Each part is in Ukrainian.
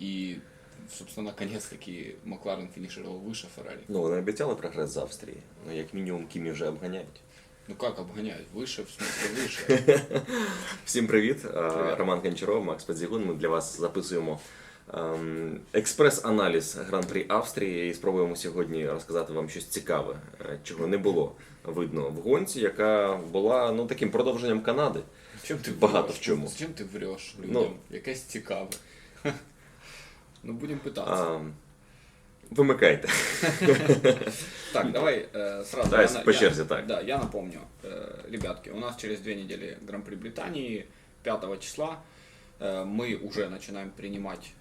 И, собственно, наконец-таки Макларен финишировал выше Феррари. Ну, вони обіцяли прогрес з Австрії. Ну, як мінімум, Кімі вже обганяють. Ну как обгоняют? Выше, в смысле выше. Всім привіт. Е, Привіт. Роман Кончаров, Макс Подзігун. Ми для вас записуємо ем, експрес-аналіз Гран-прі Австрії і спробуємо сьогодні розказати вам щось цікаве, е, чого не було видно в гонці, яка була ну, таким продовженням Канади. Зачем ты Багато врешь? в чому. Зачем ты врешь людям? Ну. Якась цікаве. Ну, будем пытаться. А, вимикайте. Так, давай э, сразу. Давай по черзе, так. Да, я напомню, э, ребятки, у нас через две недели Гран-при Британии, 5 числа. Э, мы уже начинаем принимать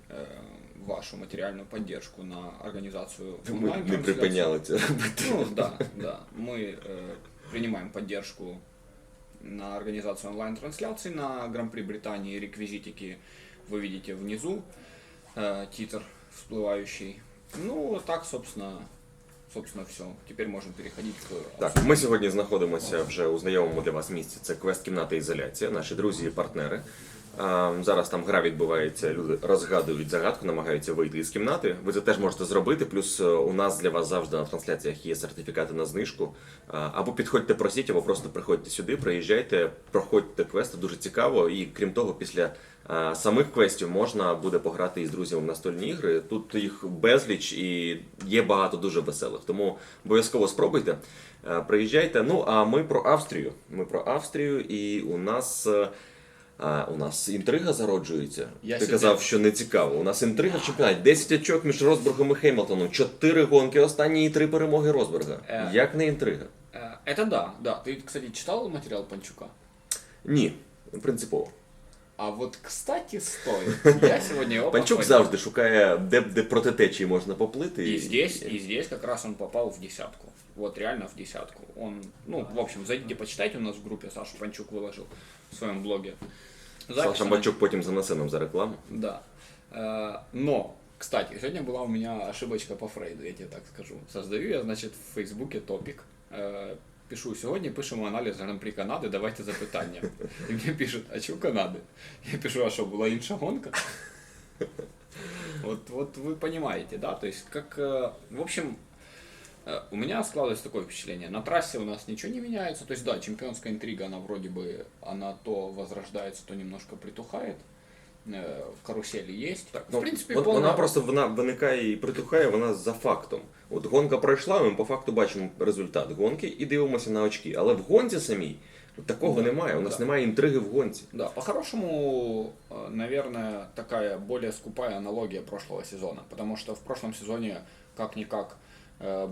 вашу материальную поддержку на организацию онлайн-трансляции. припиняли це робити. Ну да, да. Мы принимаем поддержку на организацию онлайн-трансляций на Гран-при Британии. Реквизитики вы видите внизу. Э, титр всплывающий. Ну, так, собственно, собственно, все. Теперь можем переходить к Так, ми сьогодні знаходимося вже у знайомому для вас місці. Це квест-кімната ізоляція, наші друзі і партнери. Зараз там гра відбувається, люди розгадують загадку, намагаються вийти з кімнати. Ви це теж можете зробити. Плюс е, у нас для вас завжди на трансляціях є сертифікати на знижку. Або підходьте, просіть, або просто приходьте сюди, приїжджайте, проходьте квести, дуже цікаво. І крім того, після самих квестів можна буде пограти із друзями в настольні ігри. Тут їх безліч і є багато дуже веселих. Тому обов'язково спробуйте. Е, Приїжджайте. Ну а ми про Австрію. Ми про Австрію, і у нас. е, а, у нас інтрига зароджується. Я Ти сьогодні- казав, що не цікаво. У нас інтрига в чемпіонаті. 10 очок між Росбергом і Хеймлтоном. 4 гонки, останні і 3 перемоги Росберга. Е. Як не інтрига? Э, Это да, да. Ты, кстати, читал материал Панчука? Ні, принципово. А вот, кстати, стоит. Я сегодня его Панчук похвалил. завжди шукає, де, де проти течії можна поплити. И здесь, и здесь как раз он попал в десятку. Вот реально в десятку. Он, ну, в общем, зайдите, почитайте у нас в группе, Саша Панчук выложил в своем блоге. Запись Саша на- Бачук потім занесе нам за рекламу. Да. Э, Но, кстати, сегодня была у меня ошибочка по Фрейду, я тебе так скажу. Создаю я, значит, в Фейсбуке топик. Э, Пишу, сьогодні пишемо аналіз Гран-прі Канади, давайте запитання. І мені пишуть, а чого Канади? Я пишу, а що, була інша гонка? Вот, вот вы понимаете, да, то есть как, э, в общем, э, у меня складывается такое впечатление, на трассе у нас ничего не меняется, то есть да, чемпионская интрига, она вроде бы, она то возрождается, то немножко притухает, Э, в карусели есть. Так, Ну, в принципе, вон- полная- Вона просто вона виникає і притухає, вона за фактом. От гонка пройшла, ми по факту бачимо результат гонки і дивимося на очки. Але в гонці самій такого Да, немає. У нас да. немає інтриги в гонці. Да, по-хорошему, э, наверное, такая более скупая аналогия прошлого сезона, потому что в прошлом сезоне как-никак э,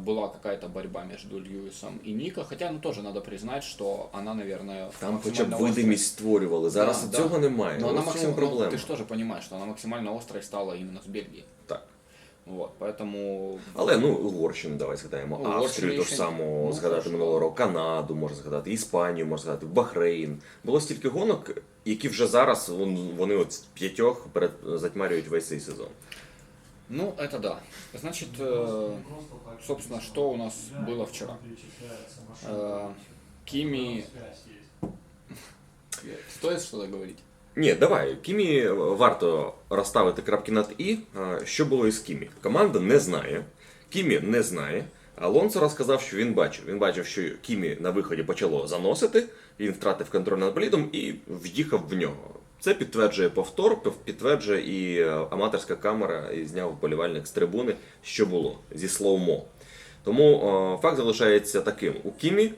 была какая-то борьба между Льюисом и Ника, хотя, ну, тоже надо признать, что она, наверное, Там хоча б максимально острой. видимість створювали. Зараз Да, цього да. немає. Но Ось она в цьому максимально, проблема. ты же тоже понимаешь, что она максимально острой стала именно с Бельгии. Так. Вот, поэтому... Але ну Угорщину давай згадаємо. Ну, Австрію Угорщину то ж ще- саму ну, згадати хорошо. минулого року, Канаду можна згадати, Іспанію можна згадати, Бахрейн. Було стільки гонок, які вже зараз вон- вони от з п'ятьох перед затьмарюють весь цей сезон. Ну, это да. Значит, э, собственно, что у нас было вчера? Э, Кими... Стоит что-то говорить? Ні, давай, Кімі варто розставити крапки над і. А, Що було із Кімі? Команда не знає. Кімі не знає. Алонсо розказав, що він бачив. Він бачив, що Кімі на виході почало заносити, він втратив контроль над болідом і в'їхав в нього. Це підтверджує повтор, підтверджує і е, аматорська камера, і зняв вболівальник з трибуни, що було зі слоумо. Тому е, факт залишається таким: у Кімі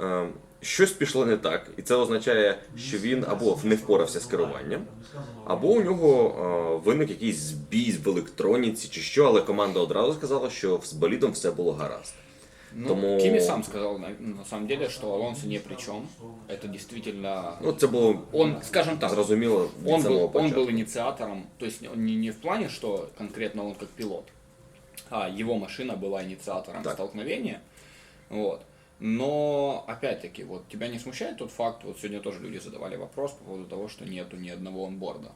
е, щось пішло не так, і це означає, що він або не впорався з керуванням, або у нього виник якийсь збій в електроніці чи що, але команда одразу сказала, що з болідом все було гаразд. Ну, Тому- Кими сам сказал, на, на самом деле, что Алонсо ни при чем. Это действительно... Ну, це було Он, скажем так, зрозуміло від он самого был, он початку. был инициатором, то есть он не, не в плане, что конкретно он как пилот, а его машина была инициатором Так. столкновения. Вот. Но, опять-таки, вот тебя не смущает тот факт, вот сегодня тоже люди задавали вопрос по поводу того, что нету ни одного онборда.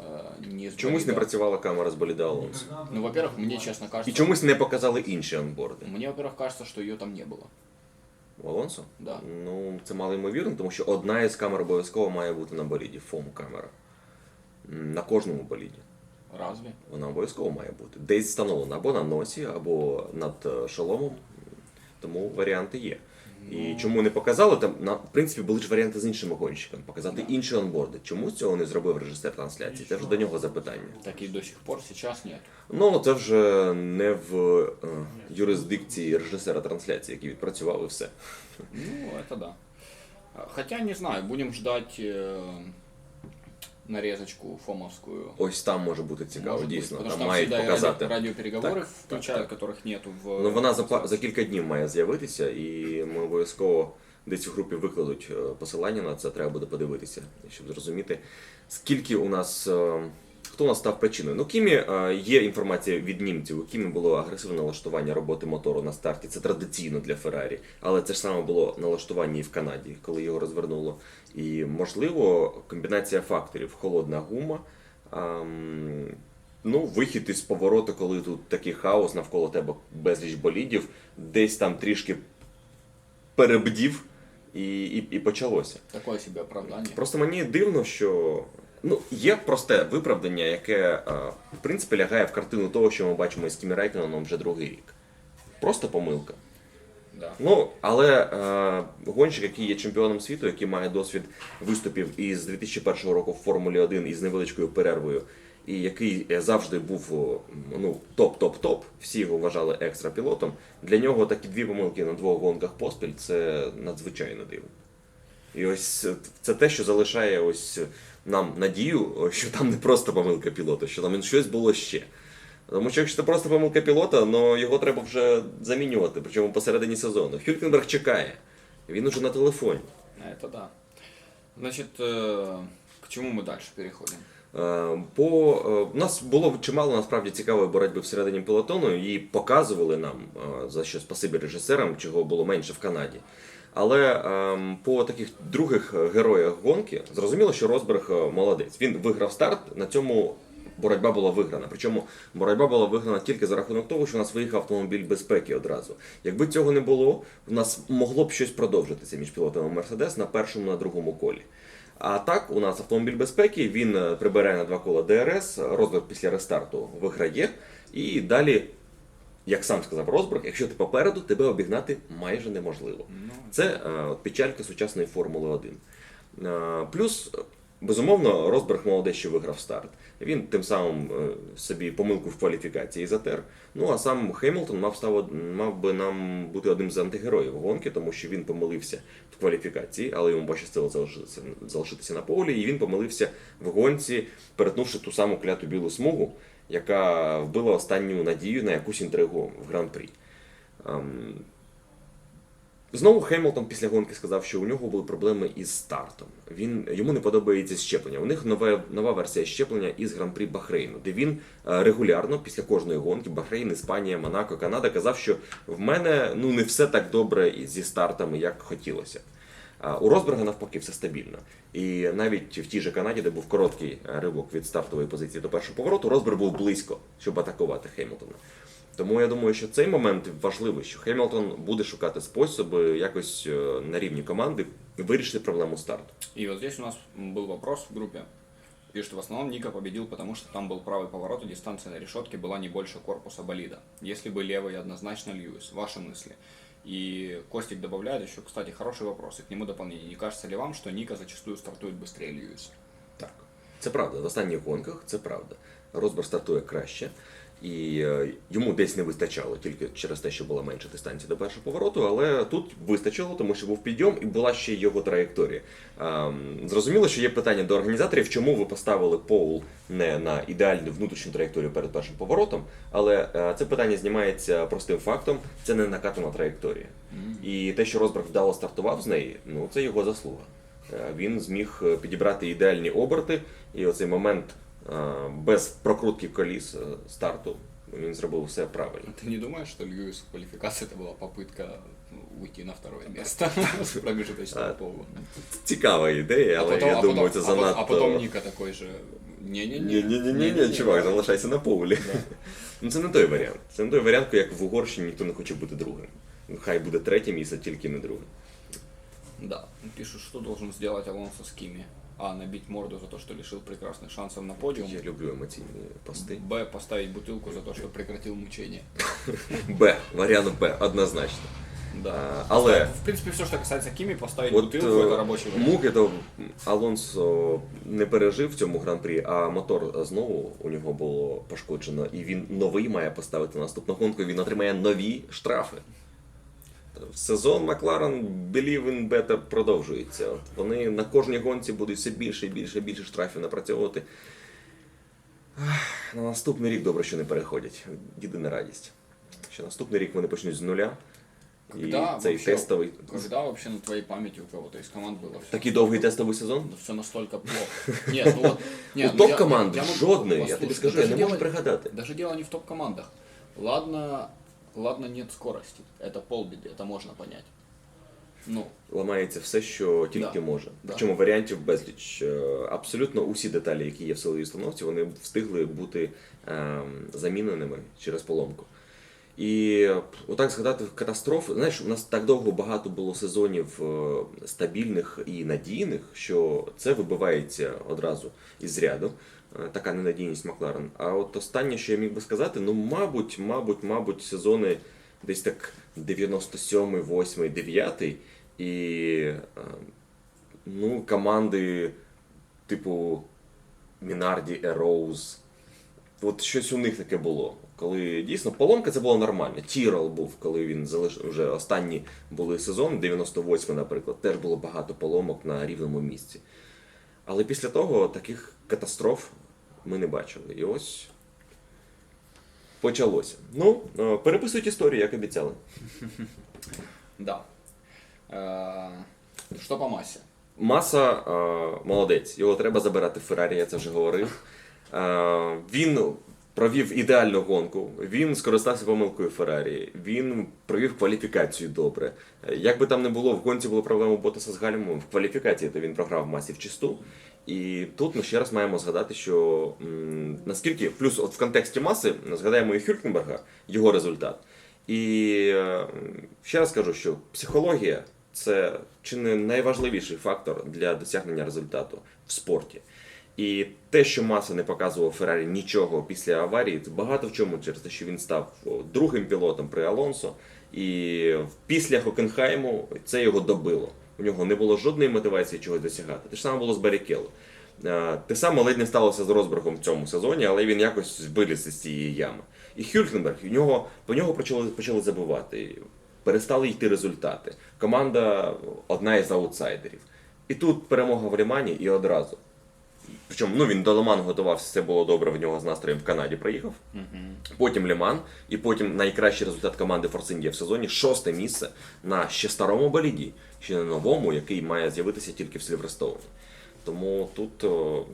Э, ни с Чомусь не болида. працювала камера з боліда Алонсо. Ну, во-первых, мне, честно І кажется, чомусь не показали інші онборди. мне, во-первых, кажется, что ее там не было. У Алонсо? Да. Ну, це мало ймовірно, тому що одна із камер обов'язково має бути на боліді, фом камера. М, На кожному боліді. Разве? Вона обов'язково має бути. Десь встановлена або на носі, або над е, шоломом. Тому варіанти є. І чому не показали, там, на, в принципі, були ж варіанти з іншими гонщиками, показати інші онборди. Чому цього не зробив режисер трансляції? Це вже до нього запитання. Так і до сих пор зараз ні. Ну, це вже не в е, юрисдикції режисера трансляції, який відпрацював і все. Ну, це да. Хоча не знаю, будемо ждать э, нарезочку фомовскую. Ось там може бути цікаво, Может быть, дійсно. потому Там что мають всегда показати. радио- радиопереговоры Так, включают, так, которых нету в... Ну вона за, за кілька днів має з'явитися, і ми обов'язково десь у групі викладуть е, посилання на це. Треба буде подивитися, щоб зрозуміти, скільки у нас. е, Хто у нас став причиною? Ну, Кімі е, є інформація від німців. У Кімі було агресивне налаштування роботи мотору на старті. Це традиційно для Феррарі, але це ж саме було налаштування і в Канаді, коли його розвернуло. І можливо, комбінація факторів: холодна гума. ем, Ну, вихід із повороту, коли тут такий хаос навколо тебе безліч болідів, десь там трішки перебдів і, і, і почалося. Такое себе оправдание. Просто мені дивно, що ну, є просте виправдання, яке е, в принципі лягає в картину того, що ми бачимо із Кімі Райконом вже другий рік. Просто помилка. Да. Ну, але е, гонщик, який є чемпіоном світу, який має досвід виступів із 2001 року в Формулі 1 із невеличкою перервою, і який е, завжди був ну, топ-топ-топ, всі його вважали екстра-пілотом, для нього такі дві помилки на двох гонках поспіль це надзвичайно дивно. І ось е, це те, що залишає ось нам надію, о, що там не просто помилка пілота, що там щось було ще. Тому що якщо це просто помилка пілота, ну його треба вже замінювати, причому посередині сезону. Хюлькенберг чекає. Він уже на телефоні. Это да. Значит, э, к чему мы дальше переходим? Е, По е, у нас було чимало насправді цікавої боротьби всередині пелотону, її показували нам е, за що спасибі режисерам, чого було менше в Канаді. Але ем, по таких других е, героях гонки зрозуміло, що Росберг е, молодець. Він виграв старт. На цьому боротьба була виграна. Причому боротьба була виграна тільки за рахунок того, що у нас виїхав автомобіль безпеки одразу. Якби цього не було, у нас могло б щось продовжитися між пілотами Мерседес на першому на другому колі. А так, у нас автомобіль безпеки, він е, прибирає на два кола ДРС, Росберг після рестарту виграє. І далі, як сам сказав Росберг, якщо ти попереду, тебе обігнати майже неможливо. Ну, Це е, от печалька сучасної Формули 1. Е, плюс, безумовно, Росберг молодець, що виграв старт. Він тим самим е, собі помилку в кваліфікації затер. Ну а сам Хемілтон мав, став, мав би нам бути одним з антигероїв гонки, тому що він помилився в кваліфікації, але йому пощастило залишитися, залишитися на полі, і він помилився в гонці, перетнувши ту саму кляту білу смугу, яка вбила останню надію на якусь інтригу в гран-прі. Ем, Знову Хемілтон після гонки сказав, що у нього були проблеми із стартом. Він йому не подобається щеплення. У них нова, нова версія щеплення із гран-прі Бахрейну, де він е, регулярно після кожної гонки Бахрейн, Іспанія, Монако, Канада казав, що в мене ну не все так добре зі стартами, як хотілося. А У Росберга навпаки все стабільно. І навіть в тій же Канаді, де був короткий е, ривок від стартової позиції до першого повороту, Росберг був близько, щоб атакувати Хемілтона. Тому я думаю, що цей момент важливий, що Хемілтон буде шукати способи якось е, на рівні команди вирішити проблему старту. И вот здесь у нас был вопрос в группе. Пишет, в основном Ника победил, потому что там был правый поворот, и дистанция на решетке была не больше корпуса болида. Если бы левый, однозначно Льюис. Ваши мысли. И Костик добавляет еще, кстати, хороший вопрос, и к нему дополнение. Не кажется ли вам, что Ника зачастую стартует быстрее Льюиса? Так, це правда. В останніх гонках це правда. Росберг стартує краще, і е, йому десь не вистачало тільки через те, що була менша дистанція до першого повороту, але тут вистачило, тому що був підйом і була ще його траєкторія. Ем, Зрозуміло, що є питання до організаторів, чому ви поставили Поул не на ідеальну внутрішню траєкторію перед першим поворотом, але е, це питання знімається простим фактом: це не накатана траєкторія. І те, що Росберг вдало стартував з неї, ну це його заслуга. Е, Він зміг підібрати ідеальні оберти, і оцей момент без прокрутки коліс е, старту він зробив все правильно. Ты не думаешь, что Льюис в квалификации это была попытка ну, уйти на второе место с промежуточного А, пола? Цікава ідея, але я думаю, це а потом- занадто. А потом Ника такой же... Не-не-не. Ні, ні, ні, ні, чувак, залишайся на полі. Да. Ну це не той варіант. Це не той варіант, як в Угорщині ніхто не хоче бути другим. Ну, Хай буде третє місце, тільки не друге. Да. Пишут, что должен сделать Алонсо с Кими. А. Набить морду за то, что лишил прекрасных шансов на подиум. Я люблю емоційні пости. Б. Поставить бутылку за то, что прекратил мучение. Б. Варіант Б, однозначно. Да. А, але В принципе, все, что касается Кими, поставить От бутылку, это е, рабочий вариант. муки то Алонсо не пережив в цьому гран-прі, а мотор знову у нього було пошкоджено, і він новий має поставити на наступну гонку. Він отримає нові штрафи. Сезон Макларен Believe in Better продовжується. От вони на кожній гонці будуть все більше і більше і більше штрафів напрацьовувати. На наступний рік добре, що не переходять. Єдина радість. Що наступний рік вони почнуть з нуля. І Когда цей вообще- тестовий. Когда вообще на твоей памяти у кого-то из команд было все? Такий довгий тестовий сезон? все настолько плохо. Нет, ну вот... Нет, У ну я- топ-команди я могу- жодної, я тобі скажу, я не можу дело- пригадати. Даже дело не в топ-командах. Ладно, ладно, нет скорости. Это полбеды, это можно понять. Ну, Ламається все, що тільки Да. може. Да. Причому варіантів безліч. Е, Абсолютно усі деталі, які є в силовій установці, вони встигли бути ем, заміненими через поломку. І отак згадати катастрофи. Знаєш, у нас так довго багато було сезонів е, стабільних і надійних, що це вибивається одразу із ряду. Е, Така ненадійність Макларен. А от останнє, що я міг би сказати, ну, мабуть, мабуть, мабуть, сезони десь так 97, 8, 9 і е, ну, команди типу Мінарді, Ероуз. От щось у них таке було. Коли дійсно поломка це було нормально. Тірол був, коли він залиш... вже останні були сезони, 98, наприклад, теж було багато поломок на рівному місці. Але після того таких катастроф ми не бачили. І ось почалося. Ну, е, переписують історію, як обіцяли. да. Э, Что по массе? Маса е, молодець, його треба забирати в Феррарі, я це вже говорив. Е, він провів ідеальну гонку, він скористався помилкою Феррарі, він провів кваліфікацію добре. Е, Як би там не було, в гонці були проблеми Ботаса з Гальмом, в кваліфікації то він програв масі в чисту. І тут ми ще раз маємо згадати, що м, наскільки, плюс от в контексті маси, згадаємо і Хюркенберга, його результат. І е, ще раз кажу, що психологія це чи не найважливіший фактор для досягнення результату в спорті. І те, що Маса не показував Феррарі нічого після аварії, це багато в чому через те, що він став другим пілотом при Алонсо. І після Хокенхайму це його добило. У нього не було жодної мотивації чогось досягати. Те ж саме було з Барікело. Е, Те саме ледь не сталося з Розбергом в цьому сезоні, але він якось виліз із цієї ями. І Хюлькенберг, у нього, по нього почали, почали забувати. Перестали йти результати. Команда одна із аутсайдерів. І тут перемога в Лімані і одразу. Причому ну, він до Лиману готувався, все було добре в нього з настроєм в Канаді проїхав. Потім Ліман, і потім найкращий результат команди India в сезоні шосте місце на ще старому боліді, ще не новому, який має з'явитися тільки в Сильверстоуні. Тому тут о,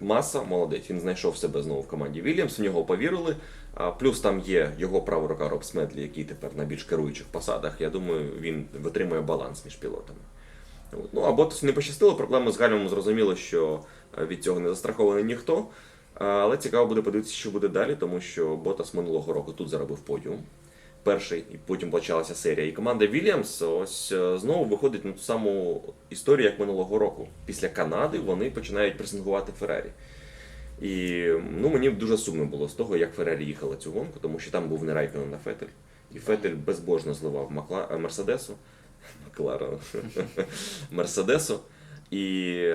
маса молодець, він знайшов себе знову в команді Вільямс, в нього повірили. А плюс там є його права рука Роб Смедлі, який тепер на більш керуючих посадах. Я думаю, він витримує баланс між пілотами. От. Ну, а Ботасу не пощастило, проблеми з Гальмом зрозуміло, що е, від цього не застрахований ніхто. Але цікаво буде подивитися, що буде далі, тому що Ботас минулого року тут заробив подіум. Перший, і потім почалася серія. І команда Вільямс ось е, знову виходить на ту саму історію, як минулого року. Після Канади вони починають пресингувати Феррарі. І ну, мені дуже сумно було з того, як Феррарі їхала цю гонку, тому що там був не Райконен, а Фетель. І Фетель безбожно зливав Макла... е, Мерседесу. Макларену. Мерседесу. І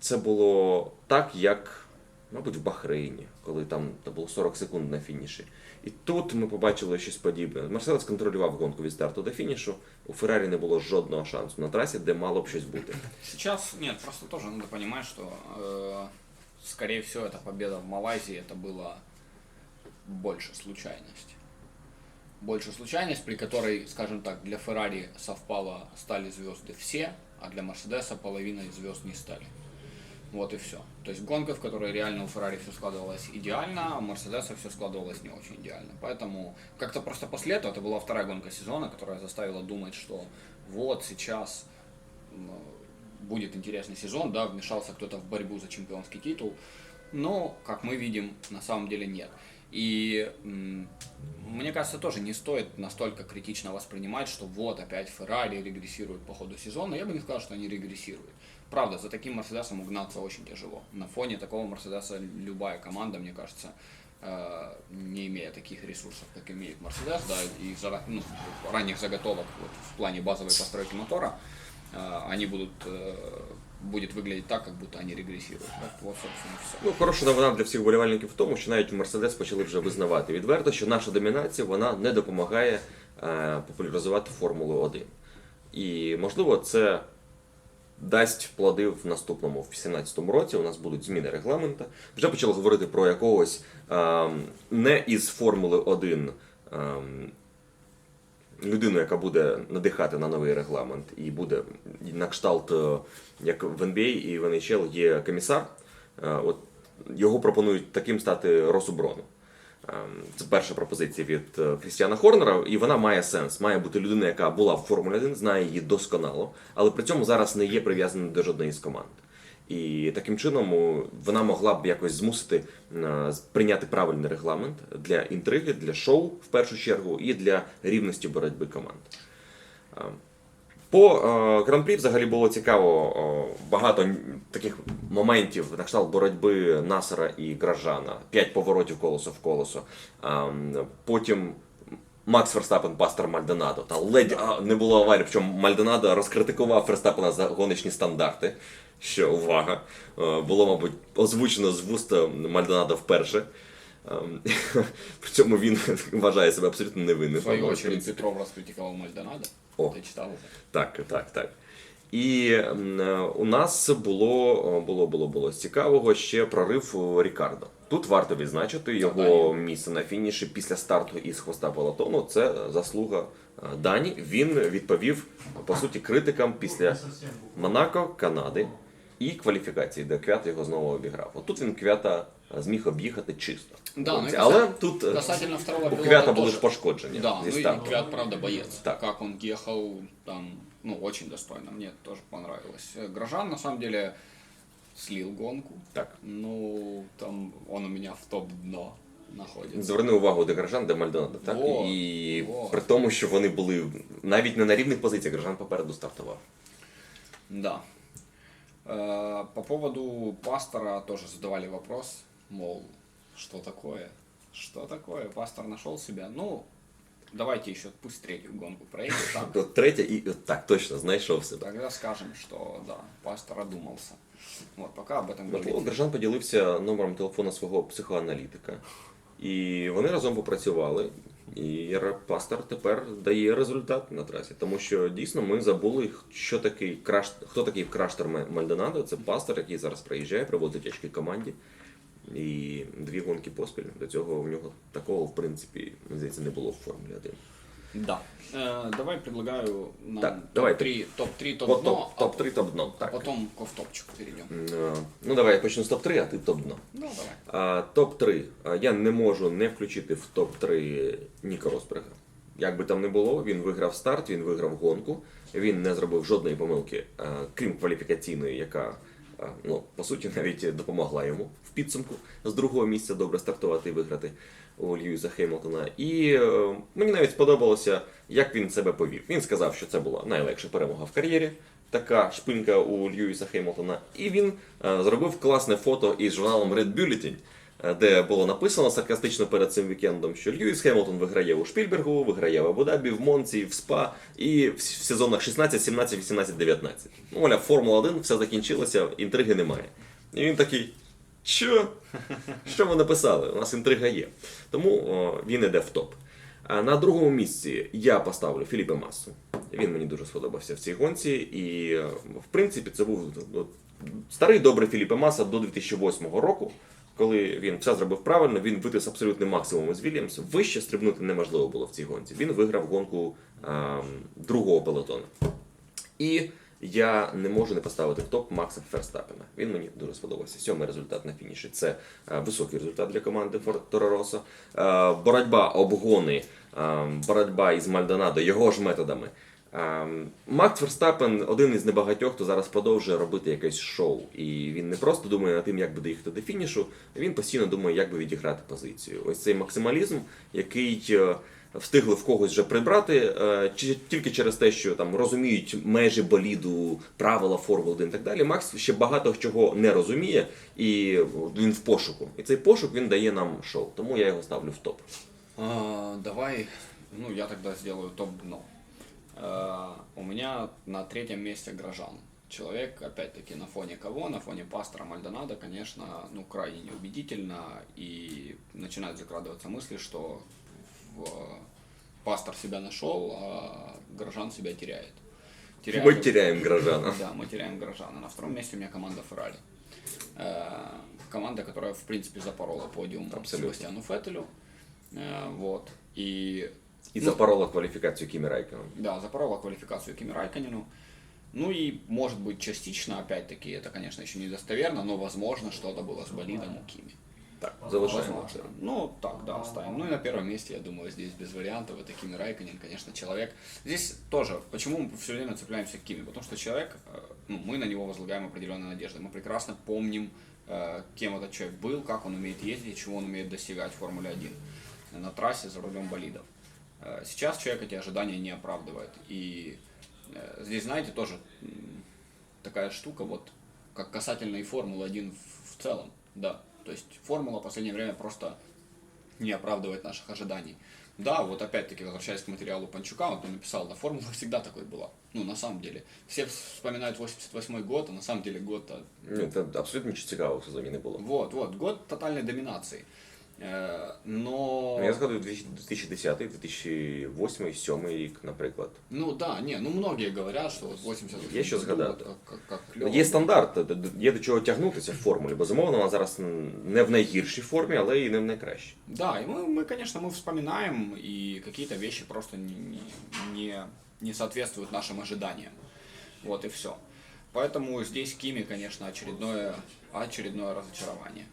це було так, як, мабуть, в Бахрейні, коли там було 40 секунд на фініші. І тут ми побачили щось подібне. Мерседес контролював гонку від старту до фінішу. У Феррарі не було жодного шансу на трасі, де мало б щось бути. Сейчас, нет, просто тоже надо понимать, что, э, скорее всего, эта победа в Малайзии, это было больше случайность. Больше случайность, при которой, скажем так, для Феррари совпало, стали звезды все, а для Мерседеса половина из звезд не стали. Вот и все. То есть гонка, в которой реально у Феррари все складывалось идеально, а у Мерседеса все складывалось не очень идеально. Поэтому как-то просто после этого, это была вторая гонка сезона, которая заставила думать, что вот сейчас будет интересный сезон, да, вмешался кто-то в борьбу за чемпионский титул, но, как мы видим, на самом деле нет. И мне кажется, тоже не стоит настолько критично воспринимать, что вот опять Феррари регрессирует по ходу сезона. Я бы не сказал, что они регрессируют. правда, за таким Мерседесом угнаться очень тяжело. На фоне такого Мерседеса любая команда, мне кажется, э, не имея таких ресурсов, как имеет Мерседес, да, и зара- ну, ранних заготовок вот, в плане базовой постройки мотора, э, они будут, э, будет выглядеть так, как будто они регрессируют. Вот, вот собственно, все. Ну, хороша новина для всіх вболівальників в тому, що навіть Мерседес почали вже визнавати відверто, що наша домінація вона не допомагає е, популяризувати Формулу 1. І можливо це дасть плоди в наступному, в 2018 році. У нас будуть зміни регламента. Вже почали говорити про якогось ем, не із Формули 1 ем, людину, яка буде надихати на новий регламент, і буде на кшталт, е, як в NBA і в NHL є комісар. Е, От його пропонують таким стати Росуброну. Ем, Це перша пропозиція від е, Крістіана Хорнера, і вона має сенс. Має бути людина, яка була в Формулі 1, знає її досконало, але при цьому зараз не є прив'язана до жодної з команд. І таким чином вона могла б якось змусити е, прийняти правильний регламент для інтриги, для шоу в першу чергу і для рівності боротьби команд. По е, гран-прі взагалі було цікаво е, багато таких моментів на кшталт боротьби Насара і Гражана. П'ять поворотів колесо в колесо. А, потім Макс Ферстапен, пастор Мальдонадо. Та ледь а, не було аварії, причому Мальдонадо розкритикував Ферстапена за гоночні стандарти. Що увага, е, було, мабуть, озвучено з вуста Мальдонадо вперше. Ем, Причому він вважає себе абсолютно невинним. В свою Мабуть, очередь. Петров раскритиковал Мальдонадо. О. Ти читав уже? Так, так, так. І е, у нас було, було, було, було цікавого ще прорив Рікардо. Тут варто відзначити його Дані. місце на фініші після старту із хвоста пелотону. Це заслуга е, Дані. Він відповів по суті критикам після Монако, Канади і кваліфікації, де Квят його знову обіграв. От тут він Квята е, зміг об'їхати чисто. Да, ну Але касательно- тут е, Касательно второго у Квята були ж пошкодження. Да, ну и. Квят, правда, боец. Так. Как он ехал, там, ну, очень достойно. Мне тоже понравилось. Э, Грожан, на самом деле, слил гонку. Так. Ну, там он у меня в топ-дно находится. Зверни увагу де Гражан, де Мальдонадо, так? Во, і во. при тому, що вони були навіть не на рівних позиціях, Гражан попереду стартував. Да. Э, По поводу пастора тоже задавали вопрос, мол, что такое? Что такое? Пастор нашел себя. Ну, давайте еще пусть третью гонку проедет, так? От третя і от так, точно, знайшов себе. Тогда скажем, что да, пастор одумался. Вот, пока об этом Можливо, говорить. Гражан поділився номером телефона свого психоаналітика. І вони разом попрацювали. І Пастер тепер дає результат на трасі. Тому що дійсно ми забули, що такий краш, хто такий краштер Мальдонадо. Це пастер, який зараз приїжджає, приводить очки команді. І дві гонки поспіль. До цього в нього такого, в принципі, здається, не було в Формулі 1. Да. Э, давай предлагаю нам Так, давай. топ-3, топ-3, От топ-дно, топ, топ-3, топ-дно. Так. потом к топчику перейдем. Е, Ну давай я почну з топ-3, а ти топ-дно. Ну, давай. А, топ-3. А, Я не можу не включити в топ-3 Ніка Росберга. Як би там не було, він виграв старт, він виграв гонку, він не зробив жодної помилки, а, крім кваліфікаційної, яка ну, по суті навіть допомогла йому в підсумку з другого місця добре стартувати і виграти у Льюіса Хеймлтона. І е, мені навіть сподобалося, як він себе повів. Він сказав, що це була найлегша перемога в кар'єрі. Така шпинька у Льюіса Хеймлтона. І він е, зробив класне фото із журналом Red Bulletin, е, де було написано саркастично перед цим вікендом, що Льюіс Хемілтон виграє у Шпільбергу, виграє в Абу-Дабі, в Монці, в СПА і в, в сезонах 16, 17, 18, 19. Ну, мовляв, Формула 1, все закінчилося, інтриги немає. І він такий. Що? Що ви написали? У нас інтрига є. Тому о, він іде в топ. А на другому місці я поставлю Філіпе Масу. Він мені дуже сподобався в цій гонці. І, е, в принципі, це був ну, старий добрий Філіпе Маса до 2008 року, коли він все зробив правильно, він витис абсолютний максимум із Вільямс. Вище стрибнути неможливо було в цій гонці. Він виграв гонку ем, другого пелотона. І я не можу не поставити в топ Макса Ферстапена. Він мені дуже сподобався. Сьомий результат на фініші. Це е, високий результат для команди Фор- Торо Росо. Е, боротьба, обгони, е, боротьба із Мальдонадо його ж методами. Макс Ферстапен один із небагатьох, хто зараз продовжує робити якесь шоу. І він не просто думає над тим, як би доїхати до фінішу, він постійно думає, як би відіграти позицію. Ось цей максималізм, який встигли в когось вже прибрати, е, чи- тільки через те, що там розуміють межі боліду, правила Формули і так далі. Макс ще багато чого не розуміє, і він в пошуку. І цей пошук він дає нам шоу. Тому я його ставлю в топ. А, давай, ну я тогда сделаю топ-дно. А, у меня на третьем месте Грожан. Человек, опять-таки, на фоне кого? На фоне пастора Мальдонада, конечно, ну, крайне неубедительно. И начинают закрадываться мысли, что пастор себя нашел, а Грожан себя теряет. Теряет- Ми теряємо Гражана. да, мы теряем горожана. На втором месте у меня команда Феррари. Э, Команда, которая, в принципе, запорола подиум Абсолютно. Себастьяну Феттелю. Э, Вот. И, І ну, запорола кваліфікацію Кімі Райкена. да, запорола квалификацию Кими Райконину. Ну и, может быть, частично, опять-таки, это, конечно, еще недостоверно, но, возможно, что-то было с болидом у Кими. Так. Возможно. Ну, так, да, оставим. Ну и на первом месте, я думаю, здесь без вариантов. Это Кими Райконин, конечно, человек. Здесь тоже, почему мы все время цепляемся к Кими? Потому что человек, э, ну, мы на него возлагаем определенные надежды. Мы прекрасно помним, э, кем этот человек был, как он умеет ездить, чего он умеет достигать в Формуле 1 на трассе за рулем болидов. Э, Сейчас человек эти ожидания не оправдывает. И э, здесь, знаете, тоже такая штука, вот как касательно и Формулы 1 в, в целом, да. То есть формула в последнее время просто не оправдывает наших ожиданий. Да, вот опять-таки, возвращаясь к материалу Панчука, вот он написал, да, формула всегда такой была. Ну, на самом деле. Все вспоминают 88 год, а на самом деле год-то... Ні, це абсолютно нічого цікавого в сезоні не було. Вот, вот, год тотальной доминации. Э, Но... Ну, Я згадую 2010, 2008, 2007 рік, наприклад. Ну да, не, ну многие говорят, что вот 80 Є що згадати. как, как, как клёво. Є стандарт, д- д- є до чого тягнутися в формулі. Безумовно, вона зараз не в найгіршій формі, але і не в найкращій. Да, и мы, мы, конечно, мы вспоминаем, и какие-то вещи просто не, не, не, не соответствуют нашим ожиданиям. Вот и все. Поэтому здесь Кими, конечно, очередное, очередное разочарование.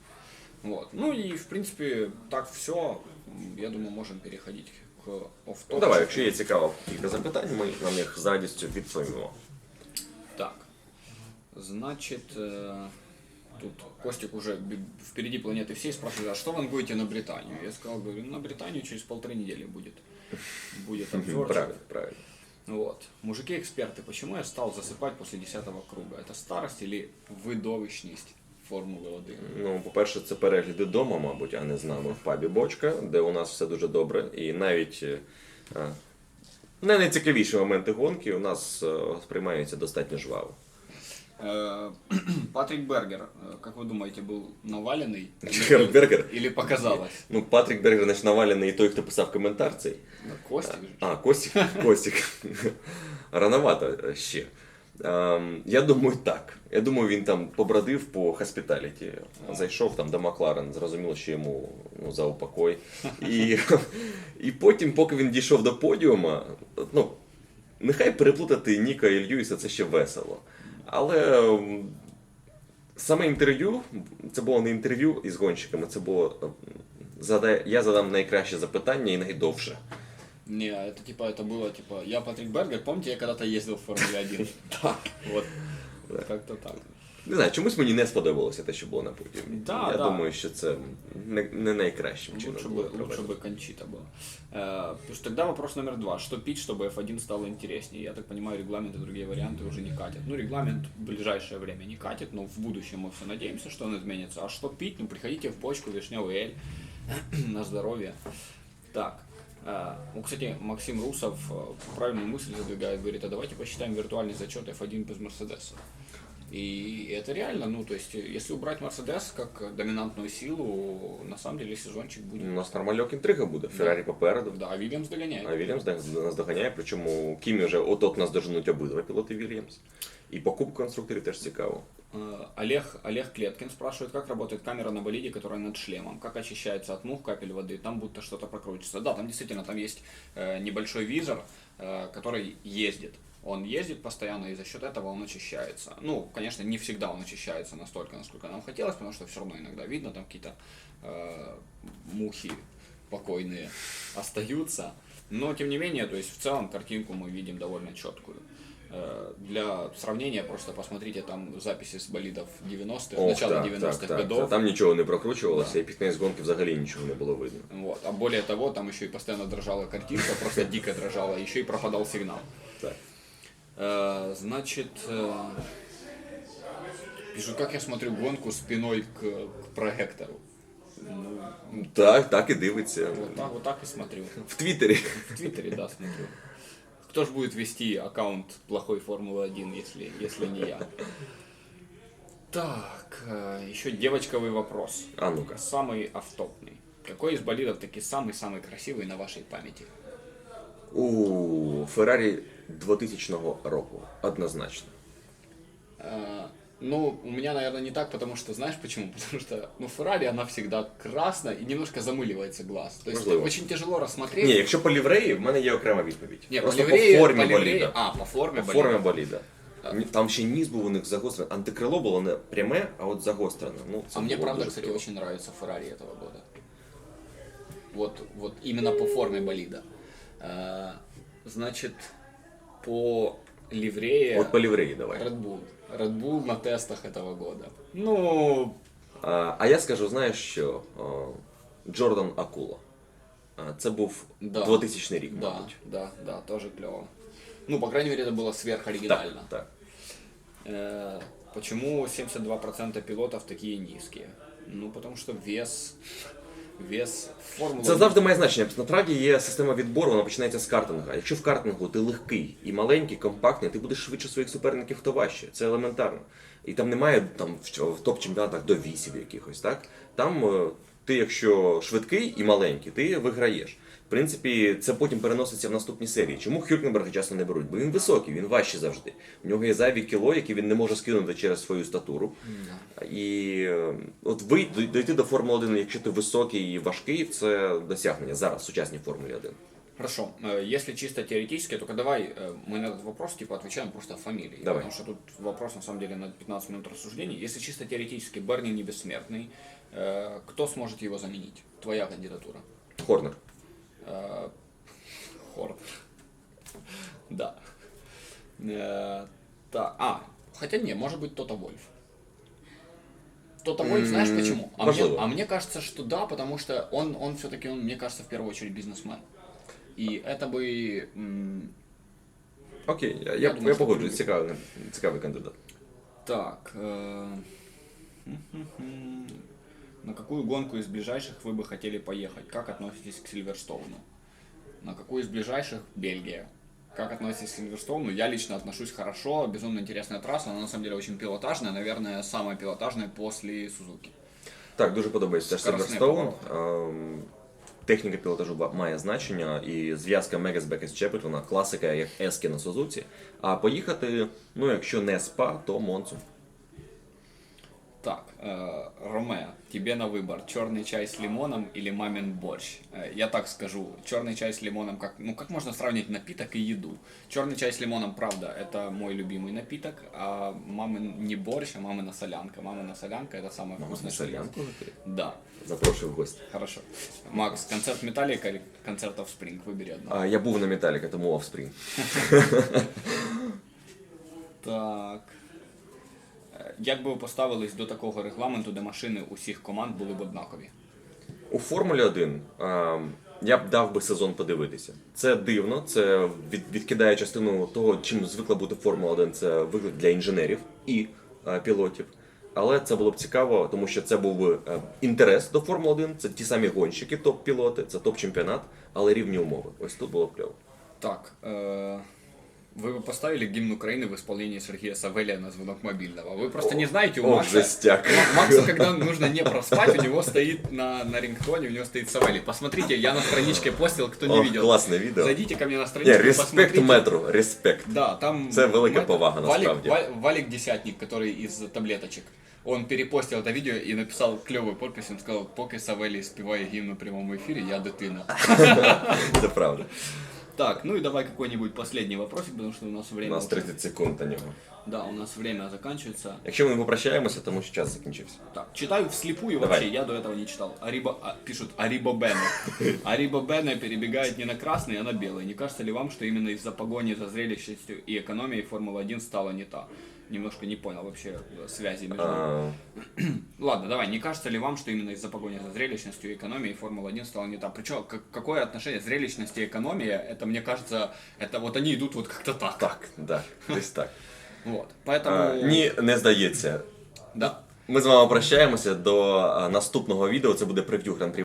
Вот. Ну и, в принципе, так все. Я думаю, можем переходить к офф Ну давай, якщо є цікаво кілька запитань, ми на них з радістю відповімо. Так. Значит, э, тут Костик уже б- впереди планеты всей спрашивает, а что вы будете на Британию? Я сказал, говорю, на Британию через полторы недели будет. Будет обзор. Правильно, правильно. Вот. Мужики-эксперты, почему я стал засыпать после десятого круга? Это старость или видовищність Формули 1? Ну, по-перше, це перегляди вдома, мабуть, а не з нами в пабі Бочка, де у нас все дуже добре. І навіть е, е, не найцікавіші моменти гонки у нас е, сприймаються достатньо жваво. Э, Патрик Бергер, э, как вы думаете, был наваленный? Бергер Бергер? Или показалось? Ну, Патрік Бергер значить, навалений той, хто писав коментар цей. Ну, Костик же. А, Костік, Костік. Рановато ще. Ем, я думаю, так. Я думаю, він там побродив по хоспіталіті. Зайшов там до Макларен, зрозуміло, що йому ну, за упокой. І, і потім, поки він дійшов до подіума, ну, нехай переплутати Ніка і Льюіса це ще весело. Але саме інтерв'ю, це було не інтерв'ю із гонщиками, це було. Я задам найкраще запитання і найдовше. Не, это типа, это было типа, я Патрик Бергер, помните, я когда-то ездил в Формуле 1? Так. Вот. Как-то так. Не знаю, чомусь мені не сподобалося те, що було на подіумі. Да, Я да. думаю, що це не, не найкращим чином Лучше було бы, лучше проведено. бы Кончита была. Э, Потому что тогда вопрос номер два. Что пить, чтобы F1 стало интереснее? Я так понимаю, регламент и другие варианты уже не катят. Ну, регламент в ближайшее время не катит, но в будущем мы все надеемся, что он изменится. А что пить? Ну, приходите в бочку вишневый эль на здоровье. Так. э, Ну, кстати, Максим Русов э, правильную мысль задвигает, говорит, а давайте посчитаем виртуальный зачет F1 без Мерседеса. И это реально, ну, то есть, если убрать Мерседес как доминантную силу, на самом деле сезончик будет. У нас нормальок інтрига буде. Феррарі попереду. Да, а Вильямс догоняет. А Вільямс нас доганяє, причому Кімі вже от-от нас доженуть обидва пілоти Вільямс. І по кубку конструкторів теж цікаво. Э, Олег, Олег Клеткин спрашивает, как работает камера на болиде, которая над шлемом, как очищается от мух капель воды, там будто что-то прокручивается. Да, там действительно там есть э, небольшой визор, э, который ездит. Он ездит постоянно, и за счет этого он очищается. Ну, конечно, не всегда он очищается настолько, насколько нам хотелось, потому что все равно иногда видно, там какие-то э, мухи покойные остаются. Но, тем не менее, то есть в целом картинку мы видим довольно четкую. Э, Для сравнения просто посмотрите там записи с болидов 90-х, Ох, начала так, 90-х так, так. годов. Там нічого не прокручувалося, і під кінець гонки взагалі нічого не було видно. Вот. А более того, там еще и постоянно дрожала картинка, просто дико дрожала, еще и пропадал сигнал. Так. Э, Значит, э, пишут, как я смотрю гонку спиной к, к проектору. Ну, Так, так і дивиться. вот так, вот так и смотрю. В Твіттері. В Твиттере, да, смотрю. Кто же будет вести аккаунт плохой Формулы-1, если, если не я? Так, э, еще девочковый вопрос. А ну-ка. Самый автопный. Какой из болидов таки самый-самый красивый на вашей памяти? У Феррарі 2000 року. Однозначно. Э, Ну, у меня, наверное, не так, потому что, знаешь почему? Потому что, ну, Феррари, она всегда красная и немножко замыливается глаз. То есть Можливо. очень тяжело рассмотреть. Ні, якщо по лівреї, в мене є окрема відповідь. Не, по Просто ливреи, по формі по ливреи- боліда. А, по форме По болида. формі боліда. Ні, Там ще низ був у них загострений. Антикрило було не пряме, а от загострене. Ну, це А мне, було правда, дуже кстати, круто. очень нравится Феррари этого года. Вот, вот именно по форме болида. Э, Значит, по ливрее От по лівреї давай. Red Bull. Red Bull на тестах этого года. Ну, А, а я скажу, знаєш що? О, Джордан Акула. А, Це був Да. 2000 рік, да, мабуть. да, да, тоже клево. Ну, по крайней мере, это было Так, сверхоригинально. так. Э, Почему 72% пилотов такие низкие? Ну, потому что вес, вес форму Це завжди має значення. На траді є система відбору, вона починається з картинга. Якщо в картингу ти легкий і маленький, компактний, ти будеш швидше своїх суперників, хто важче. Це елементарно. І там немає там в, топ-чемпіонатах довісів якихось, так? Там е, ти, якщо швидкий і маленький, ти виграєш. В принципі, це потім переноситься в наступні серії. Чому Хюркенберга часто не беруть? Бо він високий, він важчий завжди. У нього є зайві кіло, які він не може скинути через свою статуру. І е, от ви дойти до Формули 1, якщо ти високий і важкий, це досягнення зараз в сучасній Формулі 1. Хорошо, э, если чисто теоретически, только давай э, мы на этот вопрос типа отвечаем просто фамилией. Давай. Потому что тут вопрос на самом деле на 15 минут рассуждений. Если чисто теоретически Берни не бессмертный, э, кто сможет его заменить? Твоя кандидатура. Хорнер. Э, Хорн. Да. Э, Да. А, хотя не, может быть Тота Вольф. Тота Вольф, знаешь почему? А мне, а мне кажется, что да, потому что он, он все-таки, он, мне кажется, в первую очередь бизнесмен. И это бы... Окей, я, я, Я я, погоджуюсь, цікавий, цікавий кандидат. Так. э, м-м-м. На какую гонку из ближайших вы бы хотели поехать? Как относитесь к Сильверстоуну? На какую из ближайших? Бельгия. Как относитесь к Сильверстоуну? Я лично отношусь хорошо. Безумно интересная трасса. Она на самом деле очень пилотажная. Наверное, самая пилотажная после Сузуки. Так, дуже подобається Silverstone. Ем, Техніка пілотажу має значення, і зв'язка Мегас Бекес Чепет, вона класика, як Ески на Сузуці. А поїхати, ну якщо не спа, то Монцу. Так, э, Ромео, тебе на выбор, черный чай с лимоном или мамин борщ. Э, я так скажу, черный чай с лимоном, как, ну как можно сравнить напиток и еду? Черный чай с лимоном, правда, это мой любимый напиток, а мамин не борщ, а мамина солянка. Мамина солянка это самое вкусное. что есть. Да, Запрошую в гості. хорошо. Макс, концерт Металлика или концерт Offspring? Выбери одно. А, я був на Металіка, тому Offspring. Так. Е, Як би ви поставились до такого регламенту, де машини усіх команд були б однакові? У Формулі 1 е, я б дав би сезон подивитися. Це дивно, це відкидає частину того, чим звикла бути Формула 1, це виклик для інженерів і е, пілотів. Але це було б цікаво, тому що це був би е, інтерес до Формули 1, це ті самі гонщики, топ-пілоти, це топ-чемпіонат, але рівні умови. Ось тут було б кльово. Так, э, вы бы поставили гимн Украины в исполнении Сергея Савелия на звонок мобильного. Вы просто не знаете, у Ох, Макса, жестяк. Ма- Максу, когда нужно не проспать, у него стоит на, на рингтоне, у него стоит Савелий. Посмотрите, я на страничке постил, кто не Ох, видел. класне відео. Зайдите ко мне на Ні, страничку, респект посмотрите. метру, респект. Да, там... Це велика Мэтр- повага, Валик, насправді. Ва- Валик Десятник, который из таблеточек. Он перепостил это видео и написал клевую подпись. Он сказал, поки Савелий спеває гімн у прямому ефірі, я дитина. Це правда. Так, ну и давай какой-нибудь последний вопросик, потому что у нас У время... нас уже- 30 секунд на нього. Да, у нас время заканчивается. Якщо ми не попрощаємося, тому що час закінчився. Так, читаю вслепую Давай. вообще, я до этого не читал. Ариба, а, пишут Ариба Бене. Ариба Бене перебегает не на красный, а на белый. Не кажется ли вам, что именно из-за погони за зрелищностью и экономией Формула-1 стала не та? Немножко не понял вообще э, связи между... А, Ладно, давай, не кажется ли вам, что именно из-за погони за зрелищностью и экономией Формула-1 стала не та? Причем, как- какое отношение зрелищность и экономия, это, мне кажется, это вот они идут вот как-то так. так, да, десь так. Вот, А, поэтому... ні, не здається. Да. Ми з вами прощаємося до а, наступного відео. Це буде прев'ю гран-прі